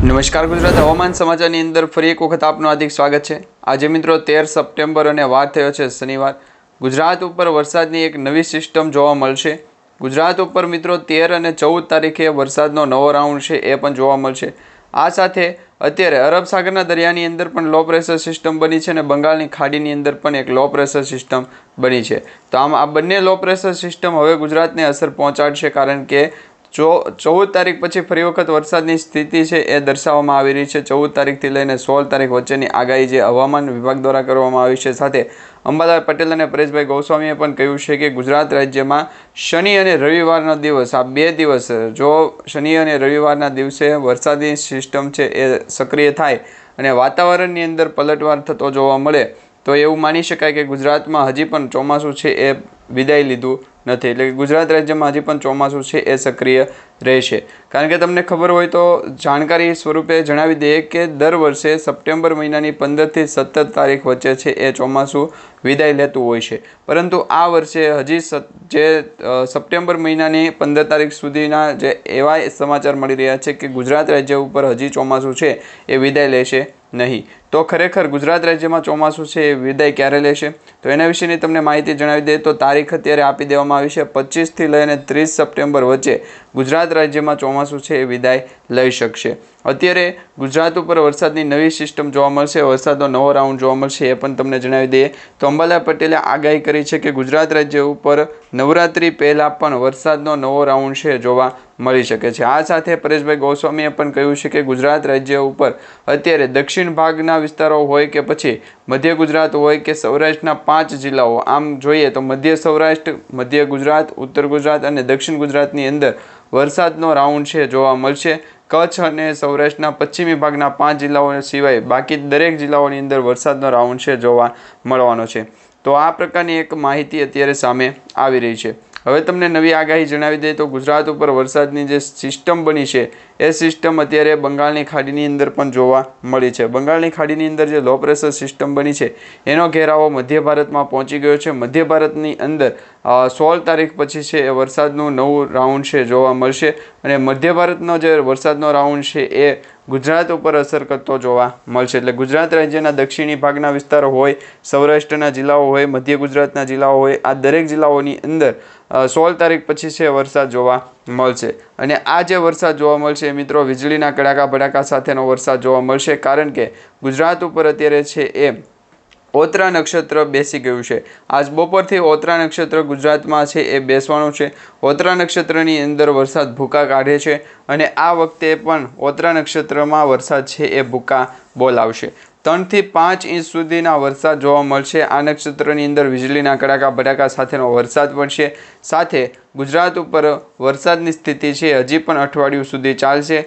નમસ્કાર ગુજરાત. હવામાન સમાચારની અંદર ફરી એક વખત આપનું હાર્દિક સ્વાગત છે. આજે મિત્રો તેર સપ્ટેમ્બર અને વાર થયો છે શનિવાર. ગુજરાત ઉપર વરસાદની એક નવી સિસ્ટમ જોવા મળશે. ગુજરાત ઉપર મિત્રો તેર અને ચૌદ તારીખે વરસાદનો નવો રાઉન્ડ છે એ પણ જોવા મળશે. આ સાથે અત્યારે અરબ સાગરના દરિયાની અંદર પણ લો પ્રેશર સિસ્ટમ બની છે અને બંગાળની ખાડીની અંદર પણ એક લો પ્રેશર સિસ્ટમ બની છે. તો આમ આ બંને લો પ્રેશર સિસ્ટમ હવે ગુજરાતને અસર પહોંચાડશે કારણ કે જો ચૌદ તારીખ પછી ફરી વખત વરસાદની સ્થિતિ છે એ દર્શાવવામાં આવી રહી છે. ચૌદ તારીખથી લઈને સોળ તારીખ વચ્ચેની આગાહી જે હવામાન વિભાગ દ્વારા કરવામાં આવી છે. સાથે અંબાલાલ પટેલ અને પરેશભાઈ ગોસ્વામીએ પણ કહ્યું છે કે ગુજરાત રાજ્યમાં શનિ અને રવિવારનો દિવસ, આ બે દિવસ, જો શનિ અને રવિવારના દિવસે વરસાદી સિસ્ટમ છે એ સક્રિય થાય અને વાતાવરણની અંદર પલટવાર થતો જોવા મળે, તો એવું માની શકાય કે ગુજરાતમાં હજી પણ ચોમાસું છે એ વિદાય લીધું નથી. એટલે ગુજરાત રાજ્યમાં હજી પણ ચોમાસું છે એ સક્રિય રહેશે. કારણ કે તમને ખબર હોય તો જાણકારી સ્વરૂપે જણાવી દઈએ કે દર વર્ષે સપ્ટેમ્બર મહિનાની પંદરથી સત્તર તારીખ વચ્ચે છે એ ચોમાસું વિદાય લેતું હોય છે. પરંતુ આ વર્ષે હજી જે સપ્ટેમ્બર મહિનાની પંદર તારીખ સુધીના જે એવા સમાચાર મળી રહ્યા છે કે ગુજરાત રાજ્ય ઉપર હજી ચોમાસું છે એ વિદાય લેશે નહીં. તો ખરેખર ગુજરાત રાજ્યમાં ચોમાસું છે એ વિદાય ક્યારે લેશે? તો એના વિશેની તમને માહિતી જણાવી દઈએ તો તારીખ અત્યારે આપી દેવામાં આવી છે. પચીસથી લઈને ત્રીસ સપ્ટેમ્બર વચ્ચે ગુજરાત રાજ્યમાં ચોમાસું છે એ વિદાય લઈ શકશે. અત્યારે ગુજરાત ઉપર વરસાદની નવી સિસ્ટમ જોવા મળશે. વરસાદનો નવો રાઉન્ડ જોવા મળશે એ પણ તમને જણાવી દઈએ. તો અંબાલાલ પટેલે આગાહી કરી છે કે ગુજરાત રાજ્ય ઉપર નવરાત્રી પહેલાં પણ વરસાદનો નવો રાઉન્ડ છે જોવા મળી શકે છે. આ સાથે પરેશભાઈ ગોસ્વામીએ પણ કહ્યું છે કે ગુજરાત રાજ્ય ઉપર અત્યારે દક્ષિણ ભાગના વિસ્તારો હોય કે પછી મધ્ય ગુજરાત હોય કે સૌરાષ્ટ્રના પાંચ જિલ્લાઓ, આમ જોઈએ તો મધ્ય સૌરાષ્ટ્ર, મધ્ય ગુજરાત, ઉત્તર ગુજરાત અને દક્ષિણ ગુજરાતની અંદર વરસાદનો રાઉન્ડ છે જોવા મળશે. કચ્છ અને સૌરાષ્ટ્રના પશ્ચિમી ભાગના પાંચ જિલ્લાઓ સિવાય બાકી દરેક જિલ્લાઓની અંદર વરસાદનો રાઉન્ડ છે જોવા મળવાનો છે. તો આ પ્રકારની એક માહિતી અત્યારે સામે આવી રહી છે. હવે તમને નવી આગાહી જણાવી દઈએ તો ગુજરાત ઉપર વરસાદની જે સિસ્ટમ બની છે એ સિસ્ટમ અત્યારે બંગાળની ખાડીની અંદર પણ જોવા મળી છે. બંગાળની ખાડીની અંદર જે લો પ્રેશર સિસ્ટમ બની છે, એનો ઘેરાવો મધ્ય ભારતમાં પહોંચી ગયો છે. મધ્ય ભારતની અંદર સોળ તારીખ પછી છે એ વરસાદનું નવું રાઉન્ડ છે જોવા મળશે અને મધ્ય ભારતનો જે વરસાદનો રાઉન્ડ છે એ ગુજરાત ઉપર અસર કરતો જોવા મળશે. એટલે ગુજરાત રાજ્યના દક્ષિણી ભાગના વિસ્તારો હોય, સૌરાષ્ટ્રના જિલ્લાઓ હોય, મધ્ય ગુજરાતના જિલ્લાઓ હોય, આ દરેક જિલ્લાઓની અંદર સોળ તારીખ પછી છે વરસાદ જોવા મળશે. અને આ જે વરસાદ જોવા મળશે મિત્રો વીજળીના કડાકા ભડાકા સાથેનો વરસાદ જોવા મળશે કારણ કે ગુજરાત ઉપર અત્યારે છે એ ઓતરા નક્ષત્ર બેસી ગયું છે. આજ બપોરથી ઓતરા નક્ષત્ર ગુજરાતમાં છે એ બેસવાનું છે. ઓતરા નક્ષત્રની અંદર વરસાદ ભૂકા કાઢે છે અને આ વખતે પણ ઓતરા નક્ષત્રમાં વરસાદ છે એ ભૂકા બોલાવશે. ત્રણથી પાંચ ઇંચ સુધીના વરસાદ જોવા મળશે. આ નક્ષત્રની અંદર વીજળીના કડાકા ભડાકા સાથેનો વરસાદ પડશે સાથે ગુજરાત ઉપર વરસાદની સ્થિતિ છે. હજી પણ અઠવાડિયું સુધી ચાલશે.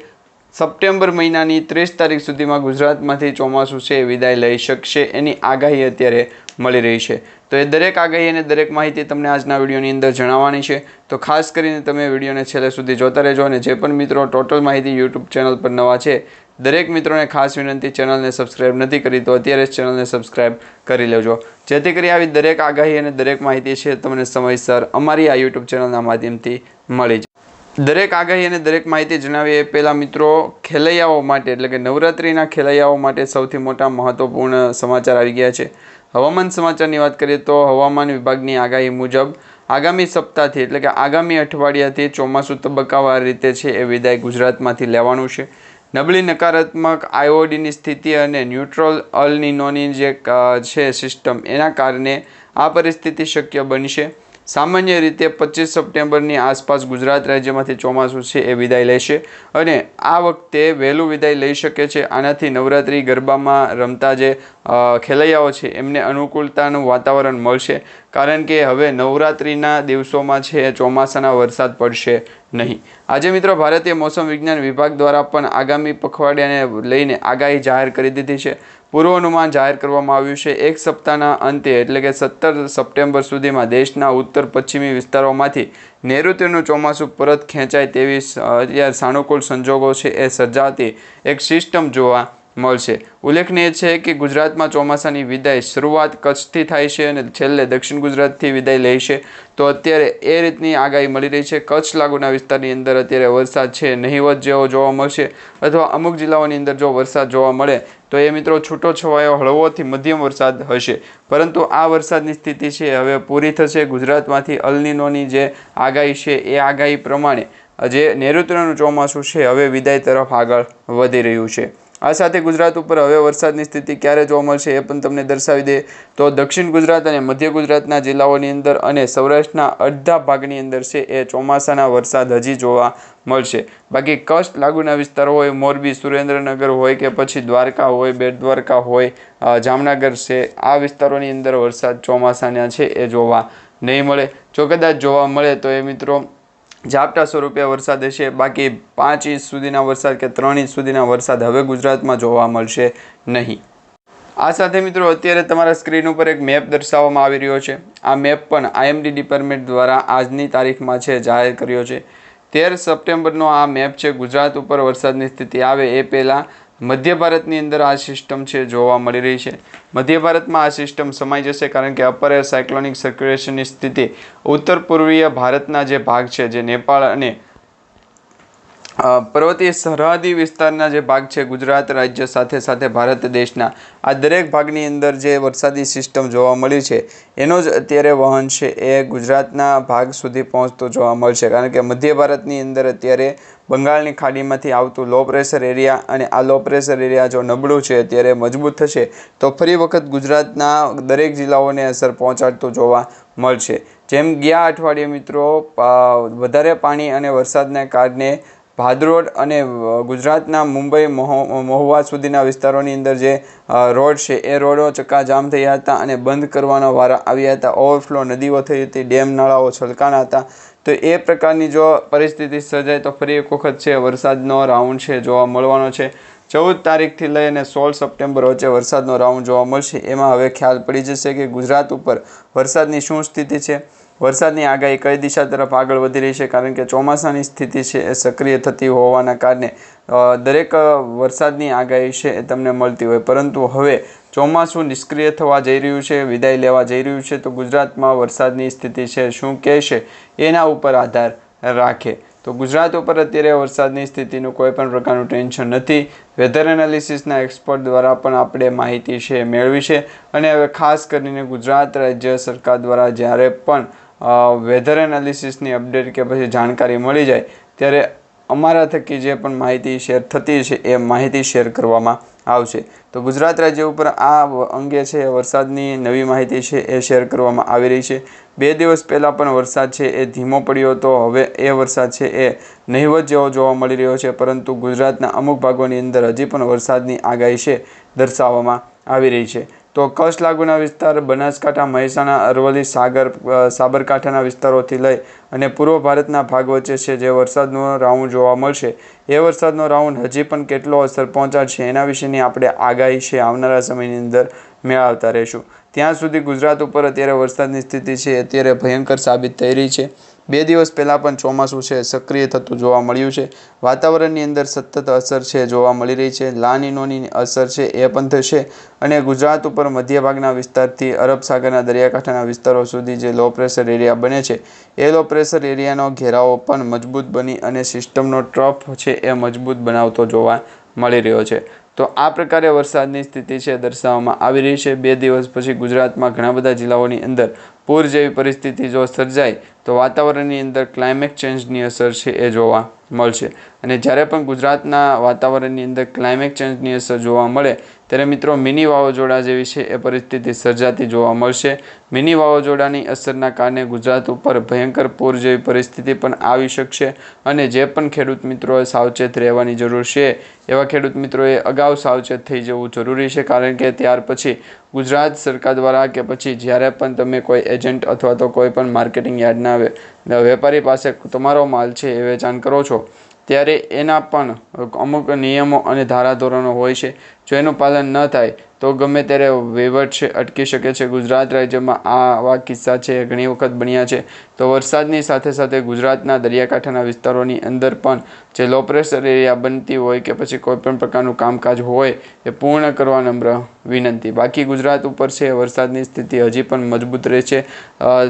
સપ્ટેમ્બર મહિનાની ત્રીસ તારીખ સુધીમાં ગુજરાતમાંથી ચોમાસું છે વિદાય લઈ શકશે. એની આગાહી અત્યારે મળી રહી છે. તો એ દરેક આગાહી અને દરેક માહિતી તમને આજના વિડીયોની અંદર જણાવવાની છે. તો ખાસ કરીને તમે વિડીયોને છેલ્લે સુધી જોતા રહેજો અને જે પણ મિત્રો ટોટલ માહિતી યુટ્યુબ ચેનલ પર નવા છે, દરેક મિત્રોને ખાસ વિનંતી, ચેનલને સબસ્ક્રાઇબ નથી કરી તો અત્યારે જ ચેનલને સબસ્ક્રાઇબ કરી લેજો. જેથી કરી આવી દરેક આગાહી અને દરેક માહિતી છે તમને સમયસર અમારી આ યુટ્યુબ ચેનલના માધ્યમથી મળી જાય. દરેક આગાહી અને દરેક માહિતી જણાવીએ પહેલાં મિત્રો, ખેલૈયાઓ માટે એટલે કે નવરાત્રિના ખેલૈયાઓ માટે સૌથી મોટા મહત્ત્વપૂર્ણ સમાચાર આવી ગયા છે. હવામાન સમાચારની વાત કરીએ તો હવામાન વિભાગની આગાહી મુજબ આગામી સપ્તાહથી એટલે કે આગામી અઠવાડિયાથી ચોમાસું તબક્કાવાર રીતે છે એ વિદાય ગુજરાતમાંથી લેવાનું છે. નબળી નકારાત્મક આયોડીની સ્થિતિ અને ન્યુટ્રલ અલનિનોની જે છે સિસ્ટમ એના કારણે આ પરિસ્થિતિ શક્ય બનશે. સામાન્ય રીતે પચીસ સપ્ટેમ્બરની આસપાસ ગુજરાત રાજ્યમાંથી ચોમાસું છે એ વિદાય લેશે અને આ વખતે વહેલું વિદાય લઈ શકે છે. આનાથી નવરાત્રિ ગરબામાં રમતા જે ખેલૈયાઓ છે, એમને અનુકૂળતાનું વાતાવરણ મળશે, કારણ કે હવે નવરાત્રિના દિવસોમાં છે, ચોમાસાના વરસાદ પડશે નહીં. આજે મિત્રો ભારતીય મોસમ વિજ્ઞાન વિભાગ દ્વારા પણ આગામી પખવાડિયાને લઈને આગાહી જાહેર કરી દીધી છે. પૂર્વાનુમાન જાહેર કરવામાં આવ્યું છે, એક સપ્તાહના અંતે, એટલે કે સત્તર સપ્ટેમ્બર સુધીમાં દેશના ઉત્તર પશ્ચિમી વિસ્તારોમાંથી નૈઋત્યનું ચોમાસું પરત ખેંચાય તેવી અત્યારે સાનુકૂળ સંજોગો છે એ સર્જાતી એક સિસ્ટમ જોવા મળશે. ઉલ્લેખનીય છે કે ગુજરાતમાં ચોમાસાની વિદાય શરૂઆત કચ્છથી થાય છે અને છેલ્લે દક્ષિણ ગુજરાતથી વિદાય લે છે. તો અત્યારે એ રીતની આગાહી મળી રહી છે. કચ્છ લાગુના વિસ્તારની અંદર અત્યારે વરસાદ છે. નહિવત જેવો જોવા મળશે અથવા અમુક જિલ્લાઓની અંદર જો વરસાદ જોવા મળે, તો એ મિત્રો છૂટો છવાયો હળવોથી મધ્યમ વરસાદ હશે. પરંતુ આ વરસાદની સ્થિતિ છે હવે પૂરી થશે. ગુજરાતમાંથી અલનીનોની જે આગાહી છે એ આગાહી પ્રમાણે, જે નૈઋત્યનું ચોમાસું છે, હવે વિદાય તરફ આગળ વધી રહ્યું છે. આ સાથે ગુજરાત ઉપર હવે વરસાદની સ્થિતિ ક્યારે જોવા મળશે એ પણ તમને દર્શાવી દે. તો દક્ષિણ ગુજરાત અને મધ્ય ગુજરાતના જિલ્લાઓની અંદર અને સૌરાષ્ટ્રના અડધા ભાગની અંદર છે એ ચોમાસાના વરસાદ હજી જોવા મળશે. બાકી કચ્છ લાગુના વિસ્તારો હોય, મોરબી, સુરેન્દ્રનગર હોય કે પછી દ્વારકા હોય બેટ દ્વારકા હોય જામનગર છે, આ વિસ્તારોની અંદર વરસાદ ચોમાસાના છે એ જોવા નહીં મળે. જો કદાચ જોવા મળે તો એ મિત્રો ઝાપટા સ્વરૂપે વરસાદ હશે. બાકી પાંચ ઇંચ સુધીના વરસાદ કે ત્રણ ઇંચ સુધીના વરસાદ હવે ગુજરાતમાં જોવા મળશે નહીં. આ સાથે મિત્રો અત્યારે તમારા સ્ક્રીન ઉપર એક મેપ દર્શાવવામાં આવી રહ્યો છે. આ મેપ પણ આઈએમડી ડિપાર્ટમેન્ટ દ્વારા આજની તારીખમાં છે, જાહેર કર્યો છે. તેર સપ્ટેમ્બરનો આ મેપ છે. ગુજરાત ઉપર વરસાદની સ્થિતિ આવે એ પહેલાં મધ્ય ભારતની અંદર આ સિસ્ટમ છે, જોવા મળી રહી છે. મધ્ય ભારતમાં આ સિસ્ટમ સમાઈ જશે કારણ કે અપર એર સાયક્લોનિક સર્ક્યુલેશનની સ્થિતિ ઉત્તર પૂર્વીય ભારતના જે ભાગ છે, જે નેપાળ અને પર્વતીય સરહદી વિસ્તારના જે ભાગ છે, ગુજરાત રાજ્ય સાથે સાથે ભારત દેશના, આ દરેક ભાગની અંદર જે વરસાદી સિસ્ટમ જોવા મળી છે, એનો જ અત્યારે વહન છે, એ ગુજરાતના ભાગ સુધી પહોંચતો જોવા મળશે કારણ કે મધ્ય ભારતની અંદર અત્યારે બંગાળની ખાડીમાંથી આવતું લો પ્રેશર એરિયા અને આ લો પ્રેશર એરિયા જો નબળું છે, અત્યારે મજબૂત થશે, તો ફરી વખત ગુજરાતના દરેક જિલ્લાઓને અસર પહોંચાડતું જોવા મળશે. જેમ ગયા અઠવાડિયે મિત્રો વધારે પાણી અને વરસાદને કારણે ભાદરોડ અને ગુજરાતના મુંબઈ મહો મહુવા સુધીના વિસ્તારોની અંદર જે રોડ છે, એ રોડો ચક્કાજામ થયા હતા અને બંધ કરવાના વારા આવ્યા હતા. ઓવરફ્લો નદીઓ થઈ હતી, ડેમ નાળાઓ છલકાણા હતા. તો એ પ્રકારની જો પરિસ્થિતિ સર્જાય તો ફરી એક વખત છે, વરસાદનો રાઉન્ડ છે જોવા મળવાનો છે. ચૌદ તારીખથી લઈ અને સોળ સપ્ટેમ્બર વચ્ચે વરસાદનો રાઉન્ડ જોવા મળશે. એમાં હવે ખ્યાલ પડી જશે કે ગુજરાત ઉપર વરસાદની શું સ્થિતિ છે. વરસાદની આગાહી કઈ દિશા તરફ આગળ વધી રહી છે? કારણ કે ચોમાસાની સ્થિતિ છે એ સક્રિય થતી હોવાના કારણે દરેક વરસાદની આગાહી છે એ તમને મળતી હોય. પરંતુ હવે ચોમાસું નિષ્ક્રિય થવા જઈ રહ્યું છે, વિદાય લેવા જઈ રહ્યું છે, તો ગુજરાતમાં વરસાદની સ્થિતિ છે શું કહેશે એના ઉપર આધાર રાખે. તો ગુજરાત ઉપર અત્યારે વરસાદની સ્થિતિનું કોઈ પણ પ્રકારનું ટેન્શન નથી. વેધર એનાલિસિસના એક્સપર્ટ દ્વારા પણ આપણે માહિતી છે મેળવી છે. અને હવે ખાસ કરીને ગુજરાત રાજ્ય સરકાર દ્વારા જ્યારે પણ વેધર એનાલિસિસની અપડેટ કે પછી જાણકારી મળી જાય, ત્યારે અમારા થકી જે પણ માહિતી શેર થતી છે, એ માહિતી શેર કરવામાં આવશે. તો ગુજરાત રાજ્ય ઉપર આ અંગે છે, વરસાદની નવી માહિતી છે, એ શેર કરવામાં આવી રહી છે. બે દિવસ પહેલાં પણ વરસાદ છે, એ ધીમો પડ્યો હતો, હવે એ વરસાદ છે, એ નહિવત જેવો જોવા મળી રહ્યો છે, પરંતુ ગુજરાતના અમુક ભાગોની અંદર હજી પણ વરસાદની આગાહી છે, દર્શાવવામાં આવી રહી છે. તો કચ્છ લાગુના વિસ્તાર, બનાસકાંઠા, મહેસાણા, અરવલ્લી, સાગર સાબરકાંઠાના વિસ્તારોથી લઈ અને પૂર્વ ભારતના ભાગ વચ્ચે છે જે વરસાદનો રાઉન્ડ જોવા મળશે. એ વરસાદનો રાઉન્ડ હજી પણ કેટલો અસર પહોંચાડશે એના વિશેની આપણે આગાહી છે આવનારા સમયની અંદર મેળવતા રહીશું. ત્યાં સુધી ગુજરાત ઉપર અત્યારે વરસાદની સ્થિતિ છે અત્યારે ભયંકર સાબિત થઈ રહી છે. બે દિવસ પહેલાં પણ ચોમાસું છે, સક્રિય થતું જોવા મળ્યું છે. વાતાવરણની અંદર સતત અસર છે, જોવા મળી રહી છે. લાનીનોની અસર છે, એ પણ થશે. અને ગુજરાત ઉપર મધ્યભાગના વિસ્તારથી અરબ સાગરના દરિયાકાંઠાના વિસ્તારો સુધી જે લો પ્રેશર એરિયા બને છે, એ લો પ્રેશર એરિયાનો ઘેરાવો પણ મજબૂત બની અને સિસ્ટમનો ટ્રફ છે, એ મજબૂત બનાવતો જોવા મળી રહ્યો છે. તો આ પ્રકારે વરસાદની સ્થિતિ છે, દર્શાવવામાં આવી રહી છે. બે દિવસ પછી ગુજરાતમાં ઘણા બધા જિલ્લાઓની અંદર પૂર જેવી પરિસ્થિતિ જો સર્જાય, તો વાતાવરણની અંદર ક્લાઇમેટ ચેન્જની અસર છે એ જોવા મળશે. અને જ્યારે પણ ગુજરાતના વાતાવરણની અંદર ક્લાઇમેટ ચેન્જની અસર જોવા મળે ત્યારે મિત્રો, મિની વાવાઝોડા જેવી છે એ પરિસ્થિતિ સર્જાતી જોવા મળશે. મિની વાવાઝોડાની અસરના કારણે ગુજરાત ઉપર ભયંકર પૂર જેવી પરિસ્થિતિ પણ આવી શકશે અને જે પણ ખેડૂત મિત્રોએ સાવચેત રહેવાની જરૂર છે, એવા ખેડૂત મિત્રોએ અગાઉ સાવચેત થઈ જવું જરૂરી છે. કારણ કે ત્યાર પછી ગુજરાત સરકાર દ્વારા કે પછી જ્યારે પણ તમે કોઈ એજન્ટ અથવા તો કોઈ પણ માર્કેટિંગ યાર્ડના વેપારી પાસે તમારો માલ છે એ વેચાણ કરો છો, ત્યારે એના પણ અમુક નિયમો અને ધારાધોરણો હોય છે. જો એનું પાલન ન થાય, તો ગમે ત્યારે વહીવટ છે, અટકી શકે છે. ગુજરાત રાજ્યમાં આ આવા કિસ્સા છે, ઘણી વખત બન્યા છે. તો વરસાદની સાથે સાથે ગુજરાતના દરિયાકાંઠાના વિસ્તારોની અંદર પણ જે લો પ્રેશર એરિયા બનતી હોય કે પછી કોઈપણ પ્રકારનું કામકાજ હોય, એ પૂર્ણ કરવા નમ્ર વિનંતી. બાકી ગુજરાત ઉપર છે, વરસાદની સ્થિતિ હજી પણ મજબૂત રહે છે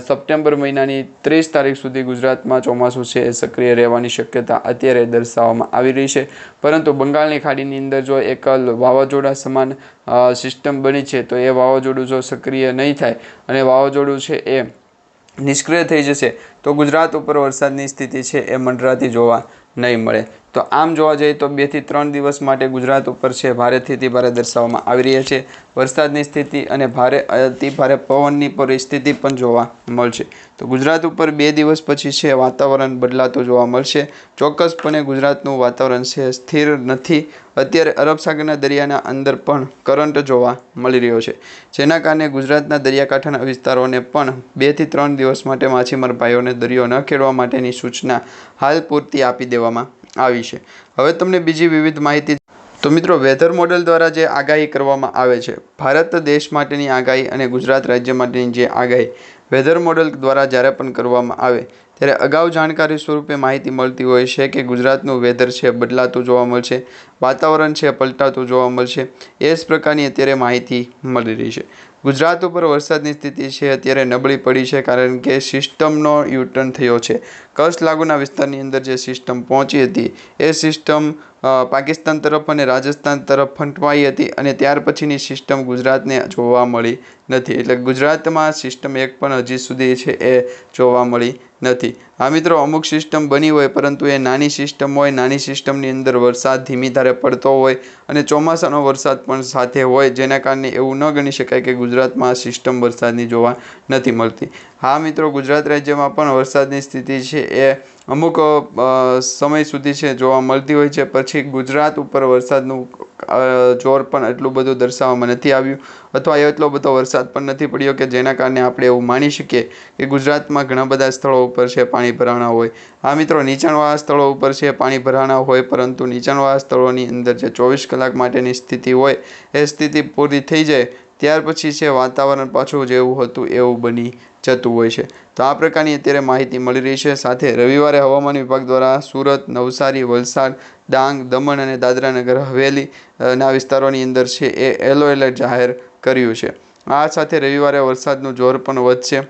સપ્ટેમ્બર મહિનાની ત્રીસ તારીખ સુધી ગુજરાતમાં ચોમાસું છે, એ સક્રિય રહેવાની શક્યતા અત્યારે દર્શાવવામાં આવી રહી છે. પરંતુ બંગાળની ખાડીની અંદર જો એક વાવાઝોડા સમાન અ, સિસ્ટમ બની છે તો એ વાવાઝોડું જો સક્રિય નહીં થાય અને વાવાઝોડું છે એ નિષ્ક્રિય થઈ જશે તો ગુજરાત ઉપર વરસાદની સ્થિતિ છે એ મંડરાતી જોવા નહીં મળે. તો આમ જોવા જઈએ તો બેથી ત્રણ દિવસ માટે ગુજરાત ઉપર છે ભારેથી અતિ ભારે દર્શાવવામાં આવી રહી છે. વરસાદની સ્થિતિ અને ભારે અતિ ભારે પવનની પરિસ્થિતિ પણ જોવા મળશે. તો ગુજરાત ઉપર બે દિવસ પછી છે વાતાવરણ બદલાતું જોવા મળશે. ચોક્કસપણે ગુજરાતનું વાતાવરણ છે સ્થિર નથી. અત્યારે અરબ સાગરના દરિયાના અંદર પણ કરંટ જોવા મળી રહ્યો છે. જેના કારણે ગુજરાતના દરિયાકાંઠાના વિસ્તારોને પણ બેથી ત્રણ દિવસ માટે માછીમાર ભાઈઓને દરિયો ન ખેડવા માટેની સૂચના હાલ પૂરતી આપી દેવામાં આવી છે. હવે તમને બીજી વિવિધ માહિતી તો મિત્રો વેધર મોડેલ દ્વારા જે આગાહી કરવામાં આવે છે, ભારત દેશ માટેની આગાહી અને ગુજરાત રાજ્ય માટેની જે આગાહી વેધર મોડેલ દ્વારા જ્યારે પણ કરવામાં આવે, ત્યારે અગાઉ જાણકારી સ્વરૂપે માહિતી મળતી હોય છે કે ગુજરાતનું વેધર છે બદલાતું જોવા મળશે, વાતાવરણ છે પલટાતું જોવા મળશે, એ જ પ્રકારની અત્યારે માહિતી મળી રહી છે. ગુજરાત ઉપર વરસાદની સ્થિતિ છે, અત્યારે નબળી પડી છે કારણ કે સિસ્ટમનો યુટર્ન થયો છે. કચ્છ લાગુના વિસ્તારની અંદર જે સિસ્ટમ પહોંચી હતી, એ સિસ્ટમ પાકિસ્તાન તરફ અને રાજસ્થાન તરફ ફંટવાઈ હતી અને ત્યાર પછીની સિસ્ટમ ગુજરાતને જોવા મળી નથી. એટલે ગુજરાતમાં સિસ્ટમ એક પણ હજી સુધી છે, એ જોવા મળી નથી. આ મિત્રો, અમુક સિસ્ટમ બની હોય, પરંતુ એ નાની સિસ્ટમ હોય, નાની સિસ્ટમની અંદર વરસાદ ધીમી ધારે પડતો હોય અને ચોમાસાનો વરસાદ પણ સાથે હોય, જેના કારણે એવું ન ગણી શકાય કે ગુજરાતમાં સિસ્ટમ વરસાદની જોવા નથી મળતી. હા મિત્રો, ગુજરાત રાજ્યમાં પણ વરસાદની સ્થિતિ છે એ અમુક સમય સુધી છે જોવા મળતી હોય છે. પછી ગુજરાત ઉપર વરસાદનું જોર પણ એટલું બધું દર્શાવવામાં નથી આવ્યું. અથવા એટલો બધો વરસાદ પણ નથી પડ્યો કે જેના કારણે આપણે એવું માની શકીએ કે ગુજરાતમાં ઘણા બધા સ્થળો ઉપર છે પાણી ભરાણા હોય. આ મિત્રો, નીચાણવાળા સ્થળો ઉપર છે પાણી ભરાણા હોય, પરંતુ નીચાણવાળા સ્થળોની અંદર જે ચોવીસ કલાક માટેની સ્થિતિ હોય, એ સ્થિતિ પૂરી થઈ જાય ત્યાર પછી છે વાતાવરણ પાછું જેવું હતું એવું બની જતું હોય છે. તો આ પ્રકારની અત્યારે માહિતી મળી રહી છે. સાથે રવિવારે હવામાન વિભાગ દ્વારા સુરત નવસારી વલસાડ ડાંગ દમણ અને દાદરાનગર હવેલી અ, ના વિસ્તારોની અંદર છે એ યલો એલર્ટ જાહેર કર્યું છે. આ સાથે રવિવારે વરસાદનું જોર પણ વધશે.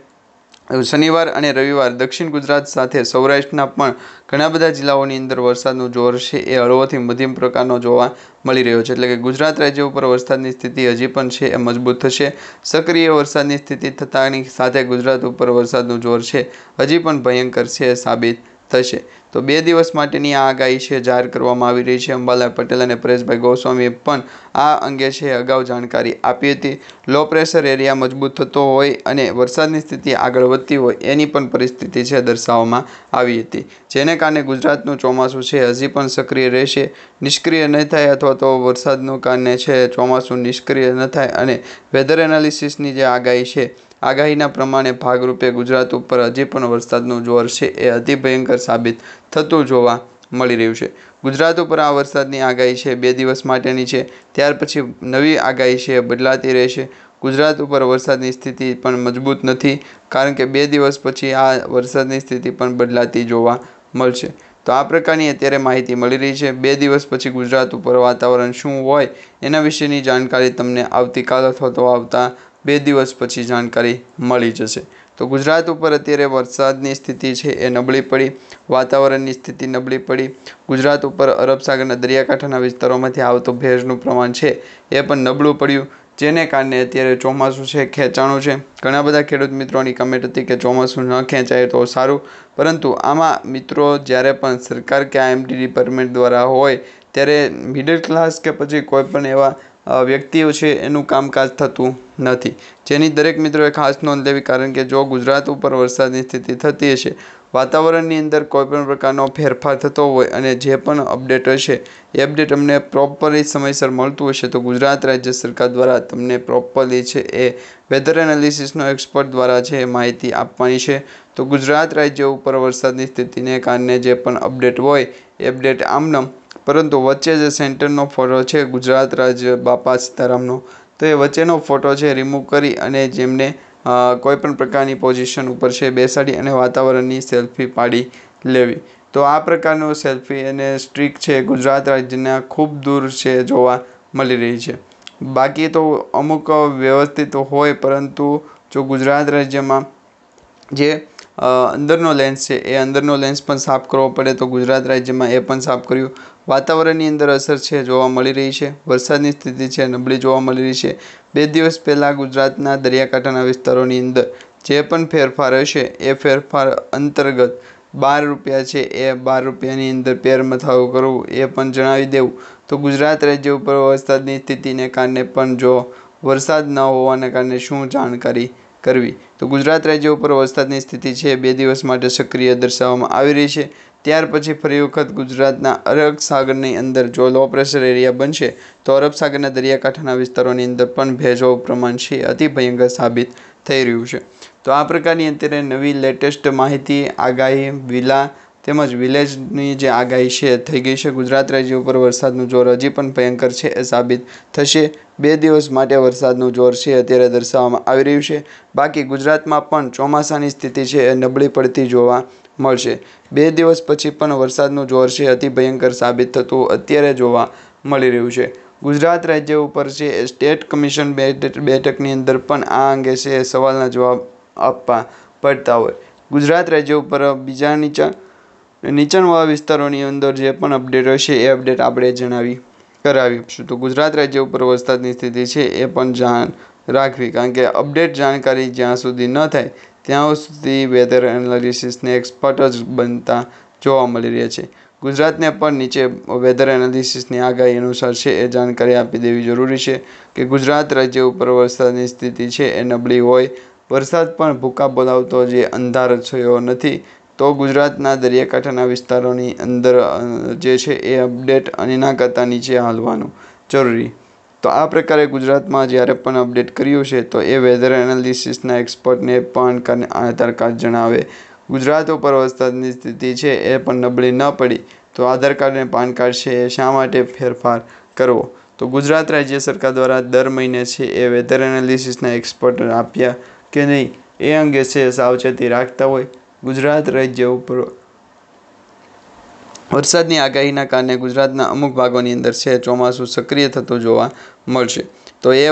શનિવાર અને રવિવાર દક્ષિણ ગુજરાત સાથે સૌરાષ્ટ્રના પણ ઘણા બધા જિલ્લાઓની અંદર વરસાદનું જોર છે. એ હળવોથી મધ્યમ પ્રકારનો જોવા મળી રહ્યો છે. એટલે કે ગુજરાત રાજ્ય ઉપર વરસાદની સ્થિતિ હજી પણ છે એ મજબૂત થશે. સક્રિય વરસાદની સ્થિતિ થતાની સાથે ગુજરાત ઉપર વરસાદનું જોર છે. હજી પણ ભયંકર છે એ સાબિત થશે. તો બે દિવસ માટેની આ આગાહી છે, જાહેર કરવામાં આવી રહી છે. અંબાલાલ પટેલ અને પરેશભાઈ ગોસ્વામીએ પણ આ અંગે છે અગાઉ જાણકારી આપી હતી. લો પ્રેશર એરિયા મજબૂત થતો હોય અને વરસાદની સ્થિતિ આગળ વધતી હોય એની પણ પરિસ્થિતિ છે દર્શાવવામાં આવી હતી. જેને કારણે ગુજરાતનું ચોમાસું છે, હજી પણ સક્રિય રહેશે, નિષ્ક્રિય ન થાય અથવા તો વરસાદનું કારણે છે, ચોમાસું નિષ્ક્રિય ન થાય અને વેધર એનાલિસિસની જે આગાહી છે, આગાહીના પ્રમાણે ભાગરૂપે ગુજરાત ઉપર હજી પણ વરસાદનું જોર છે એ અતિ ભયંકર સાબિત થતું જોવા મળી રહ્યું છે. ગુજરાત ઉપર આ વરસાદની આગાહી છે, બે દિવસ માટેની છે, ત્યાર પછી નવી આગાહી છે, બદલાતી રહેશે. ગુજરાત ઉપર વરસાદની સ્થિતિ પણ મજબૂત નથી, કારણ કે બે દિવસ પછી આ વરસાદની સ્થિતિ પણ બદલાતી જોવા મળશે. તો આ પ્રકારની અત્યારે માહિતી મળી રહી છે. બે દિવસ પછી ગુજરાત ઉપર વાતાવરણ શું હોય એના વિશેની જાણકારી તમને આવતીકાલ અથવા તો આવતા બે દિવસ પછી જાણકારી મળી જશે. તો ગુજરાત ઉપર અત્યારે વરસાદની સ્થિતિ છે એ નબળી પડી, વાતાવરણની સ્થિતિ નબળી પડી. ગુજરાત ઉપર અરબ સાગરના દરિયાકાંઠાના વિસ્તારોમાંથી આવતું ભેજનું પ્રમાણ છે એ પણ નબળું પડ્યું, જેને કારણે અત્યારે ચોમાસું છે, ખેંચાણું છે. ઘણા બધા ખેડૂત મિત્રોની કમેન્ટ હતી કે ચોમાસું ન ખેંચાય તો સારું, પરંતુ આમાં મિત્રો જ્યારે પણ સરકાર કે આઈએમડી ડિપાર્ટમેન્ટ દ્વારા હોય, ત્યારે મિડલ ક્લાસ કે પછી કોઈ પણ એવા વ્યક્તિઓ છે, એનું કામકાજ થતું નથી. જેની દરેક મિત્રોએ ખાસ નોંધ લેવી, કારણ કે જો ગુજરાત ઉપર વરસાદની સ્થિતિ થતી હશે, વાતાવરણની અંદર કોઈપણ પ્રકારનો ફેરફાર થતો હોય અને જે પણ અપડેટ હશે, એ અપડેટ અમને પ્રોપરલી સમયસર મળતું હશે, તો ગુજરાત રાજ્ય સરકાર દ્વારા તમને પ્રોપરલી છે, એ વેધર એનાલિસિસનો એક્સપર્ટ દ્વારા છે, એ માહિતી આપવાની છે. તો ગુજરાત રાજ્ય ઉપર વરસાદની સ્થિતિને કારણે જે પણ અપડેટ હોય, એ અપડેટ આમનમ પરંતુ વચ્ચે જે સેન્ટરનો ફોટો છે, ગુજરાત રાજ્ય બાપા સીતારામનો, તો એ વચ્ચેનો ફોટો છે રિમૂવ કરી અને જેમને કોઈપણ પ્રકારની પોઝિશન ઉપર છે, બેસાડી અને વાતાવરણની સેલ્ફી પાડી લેવી. તો આ પ્રકારનું સેલ્ફી અને સ્ટ્રીક છે, ગુજરાત રાજ્યના ખૂબ દૂર છે, જોવા મળી રહી છે. બાકી તો અમુક વ્યવસ્થિત હોય, પરંતુ જો ગુજરાત રાજ્યમાં જે અંદરનો લેન્સ છે, એ અંદરનો લેન્સ પણ સાફ કરવો પડે તો ગુજરાત રાજ્યમાં એ પણ સાફ કર્યું. વાતાવરણની અંદર અસર છે, જોવા મળી રહી છે. વરસાદની સ્થિતિ છે, નબળી જોવા મળી રહી છે. બે દિવસ પહેલાં ગુજરાતના દરિયાકાંઠાના વિસ્તારોની અંદર જે પણ ફેરફાર હશે, એ ફેરફાર અંતર્ગત બાર રૂપિયા છે, એ બાર રૂપિયાની અંદર પેર પેરમથાવું કરવું, એ પણ જણાવી દેવું. તો ગુજરાત રાજ્ય ઉપર વરસાદની સ્થિતિને કારણે પણ જો વરસાદ ન હોવાને કારણે શું જાણકારી કરવી. તો ગુજરાત રાજ્ય ઉપર વરસાદની સ્થિતિ છે, બે દિવસ માટે સક્રિય દર્શાવવામાં આવી રહી છે. ત્યાર પછી ફરી વખત ગુજરાતના અરબ સાગરની અંદર જો લો પ્રેશર એરિયા બનશે, તો અરબ સાગરના દરિયાકાંઠાના વિસ્તારોની અંદર પણ ભેજવાળું પ્રમાણ છે, અતિ ભયંકર સાબિત થઈ રહ્યું છે. તો આ પ્રકારની અત્યારે નવી લેટેસ્ટ માહિતી, આગાહી, વિલા તેમજ વિલેજની જે આગાહી છે, થઈ ગઈ છે. ગુજરાત રાજ્ય ઉપર વરસાદનું જોર હજી પણ ભયંકર છે એ સાબિત થશે. બે દિવસ માટે વરસાદનું જોર છે અત્યારે દર્શાવવામાં આવી રહ્યું છે. બાકી ગુજરાતમાં પણ ચોમાસાની સ્થિતિ છે એ નબળી પડતી જોવા મળશે. બે દિવસ પછી પણ વરસાદનું જોર છે અતિ ભયંકર સાબિત થતું અત્યારે જોવા મળી રહ્યું છે. ગુજરાત રાજ્ય ઉપર છે સ્ટેટ કમિશન બેઠ- બેઠકની અંદર પણ આ અંગે છે સવાલના જવાબ આપવા પડતા હોય. ગુજરાત રાજ્ય ઉપર બીજા નીચા નીચાણવાળા વિસ્તારોની અંદર જે પણ અપડેટ હશે એ અપડેટ આપણે જણાવી, કરાવી આપીશું. તો ગુજરાત રાજ્ય ઉપર વરસાદની સ્થિતિ છે, એ પણ જાણ રાખવી. કારણ કે અપડેટ જાણકારી જ્યાં સુધી ન થાય, ત્યાં સુધી વેધર એનાલિસિસને એક્સપર્ટ જ બનતા જોવા મળી રહ્યા છે. ગુજરાતને પણ નીચે વેધર એનાલિસિસની આગાહી અનુસાર છે, એ જાણકારી આપી દેવી જરૂરી છે કે ગુજરાત રાજ્ય ઉપર વરસાદની સ્થિતિ છે, એ નબળી હોય. વરસાદ પણ ભૂકા બોલાવતો જે અંધાર થયો નથી તો ગુજરાતના દરિયાકાંઠાના વિસ્તારોની અંદર જે છે એ અપડેટ અને ના કરતાં નીચે હાલવાનું જરૂરી. તો આ પ્રકારે ગુજરાતમાં જ્યારે પણ અપડેટ કર્યું છે, તો એ વેધર એનાલિસિસના એક્સપર્ટને પણ આધાર કાર્ડ જણાવે. ગુજરાત ઉપર વરસાદની સ્થિતિ છે એ પણ નબળી ન પડી, તો આધાર કાર્ડ અને પાન કાર્ડ છે એ શા માટે ફેરફાર કરવો? તો ગુજરાત રાજ્ય સરકાર દ્વારા દર મહિને છે એ વેધર એનાલિસિસના એક્સપર્ટ આપ્યા કે નહીં, એ અંગે છે સાવચેતી રાખતા હોય. ગુજરાત રાજ્ય ઉપર વરસાદની આગાહીના કારણે ગુજરાતના અમુક ભાગોની અંદર છે, ચોમાસું સક્રિય થતું જોવા મળશે. તો એ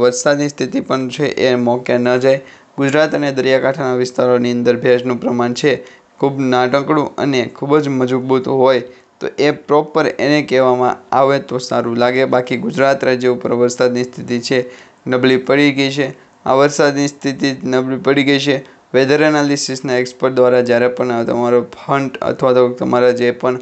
વરસાદની સ્થિતિ પણ છે, એ મોકે ન જાય. ગુજરાત અને દરિયાકાંઠાના વિસ્તારોની અંદર ભેજનું પ્રમાણ છે, ખૂબ નાટકડું અને ખૂબ જ મજબૂત હોય, તો એ પ્રોપર એને કહેવામાં આવે તો સારું લાગે. બાકી ગુજરાત રાજ્ય ઉપર વરસાદની સ્થિતિ છે, નબળી પડી ગઈ છે. આ વરસાદની સ્થિતિ નબળી પડી ગઈ છે વેધર એનાલિસિસના એક્સપર્ટ દ્વારા જ્યારે પણ તમારો ફંડ અથવા તો તમારા જે પણ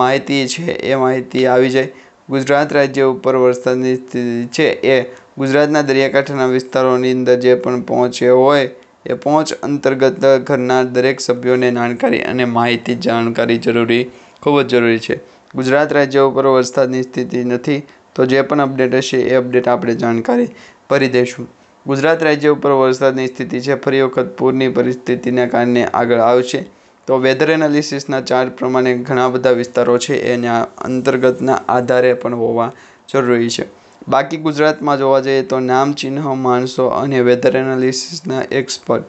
માહિતી છે એ માહિતી આવી જાય. ગુજરાત રાજ્ય ઉપર વરસાદની સ્થિતિ છે એ ગુજરાતના દરિયાકાંઠાના વિસ્તારોની અંદર જે પણ પહોંચે હોય, એ પહોંચ અંતર્ગત ઘરના દરેક સભ્યોને જાણકારી અને માહિતી જાણકારી જરૂરી, ખૂબ જ જરૂરી છે. ગુજરાત રાજ્ય ઉપર વરસાદની સ્થિતિ નથી, તો જે પણ અપડેટ હશે એ અપડેટ આપણે જાણકારી ભરી દઈશું. ગુજરાત રાજ્ય ઉપર વરસાદની સ્થિતિ છે. ફરી વખત પૂરની પરિસ્થિતિના કારણે આગળ આવશે તો વેધર એનાલિસિસના ચાર્ટ પ્રમાણે ઘણા બધા વિસ્તારો છે. એના અંતર્ગતના આધારે પણ હોવા જરૂરી છે. બાકી ગુજરાતમાં જોવા જઈએ તો નામ ચિહ્ન, માણસો અને વેધર એનાલિસિસના એક્સપર્ટ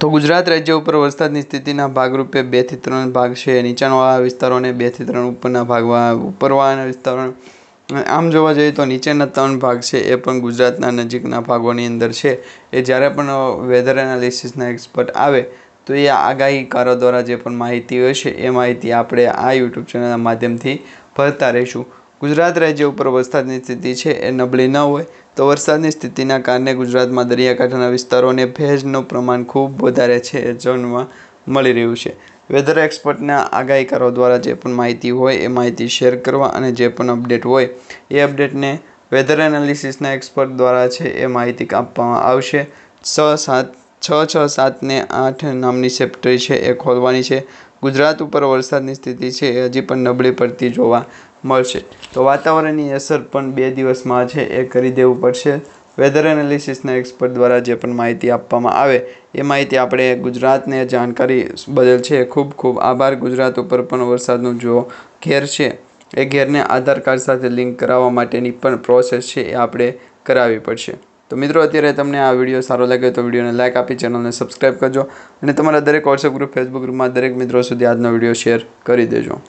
તો ગુજરાત રાજ્ય ઉપર વરસાદની સ્થિતિના ભાગરૂપે બેથી ત્રણ ભાગ છે. નીચાણવાળા વિસ્તારોને બેથી ત્રણ ઉપરના ભાગવા ઉપરવાળાના વિસ્તારો આમ જોવા જઈએ તો નીચેના ત્રણ ભાગ છે, એ પણ ગુજરાતના નજીકના ભાગોની અંદર છે. એ જ્યારે પણ વેધર એનાલિસિસના એક્સપર્ટ આવે, તો એ આગાહીકારો દ્વારા જે પણ માહિતી હોય છે, એ માહિતી આપણે આ યુટ્યુબ ચેનલના માધ્યમથી ભરતા રહીશું. ગુજરાત રાજ્ય ઉપર વરસાદની સ્થિતિ છે, એ નબળી ન હોય, તો વરસાદની સ્થિતિના કારણે ગુજરાતમાં દરિયાકાંઠાના વિસ્તારોને ભેજનું પ્રમાણ ખૂબ વધારે છે, એ જાણવા મળી રહ્યું છે. વેધર એક્સપર્ટના આગાહીકારો દ્વારા જે પણ માહિતી હોય એ માહિતી શેર કરવા અને જે પણ અપડેટ હોય એ અપડેટને વેધર એનાલિસિસના એક્સપર્ટ દ્વારા છે એ માહિતી આપવામાં આવશે. છ સાત, છ છ સાતને આઠ નામની ચેપ્ટર છે એ ખોલવાની છે. ગુજરાત ઉપર વરસાદની સ્થિતિ છે એ હજી પણ નબળી પડતી જોવા મળશે. તો વાતાવરણની અસર પણ બે દિવસમાં છે એ કરી દેવું પડશે. વેધર એનાલિસિસના એક્સપર્ટ દ્વારા જે પણ માહિતી આપવામાં આવે, એ માહિતી આપણે ગુજરાતને જાણકારી બદલ છે. ખૂબ ખૂબ આભાર. ગુજરાત ઉપર પણ વરસાદનું જો ઘેર છે. એ ઘેરને આધાર કાર્ડ સાથે લિંક કરાવવા માટેની પણ પ્રોસેસ છે એ આપણે કરાવવી પડશે. તો મિત્રો, અત્યારે તમને આ વીડિયો સારો લાગે તો વિડીયોને લાઇક આપી, ચેનલને સબસ્ક્રાઈબ કરજો અને તમારા દરેક વોટ્સએપ ગ્રુપ ફેસબુક ગ્રુપમાં દરેક મિત્રો સુધી આજનો વીડિયો શેર કરી દેજો.